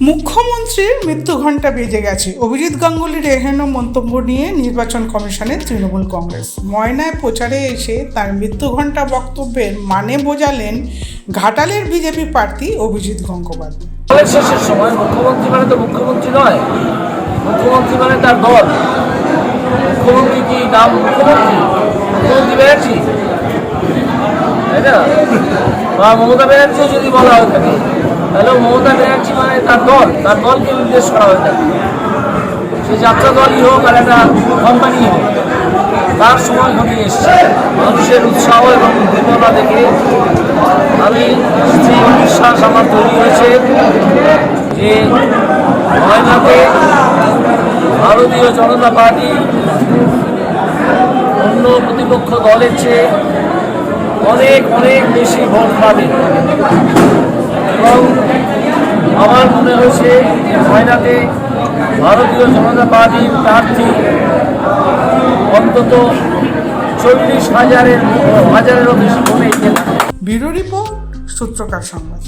মুখ্যমন্ত্রীর মৃত্যু ঘণ্টা বেজে গেছে। অভিজিৎ গাঙ্গুলির এহেন মন্তব্য নিয়ে নির্বাচন কমিশনের তৃণমূল কংগ্রেস। ময়নায় প্রচারে এসে তার মৃত্যু ঘণ্টা বক্তব্যের মানে বোঝালেন ঘাটালের বিজেপি প্রার্থী অভিজিৎ গঙ্গোপাধ্যায়। শেষের সময় মুখ্যমন্ত্রী মানে তো মুখ্যমন্ত্রী নয়, মুখ্যমন্ত্রী মানে তার দল। মুখ্যমন্ত্রী কি নাম মুখ্যমন্ত্রী? মুখ্যমন্ত্রী ব্যানার্জি তাই না? মমতা ব্যানার্জি যদি বলা হয়ে তাহলে মমতা ব্যানার্জি মানে তার দল, তার দলকে নির্দেশ করা হয়ে থাকে। সে যাত্রা দলই হোক আর একটা কোম্পানি হোক, তার সময় ঘনিয়ে এসছে। মানুষের উৎসাহ এবং উদ্দীপনা দেখে আমি স্থির বিশ্বাস আমার তৈরি হয়েছে যে ময়নাতে ভারতীয় জনতা পার্টি অন্য প্রতিপক্ষ দলের চেয়ে অনেক অনেক বেশি ভোট পাবে। আমার মনে হয়েছে ময়নাতে ভারতীয় জনতা পার্টির প্রার্থী অন্তত চল্লিশ হাজারের, হাজারেরও বেশি থাকবে ব্যুরো রিপোর্ট সূত্রকার সংবাদ।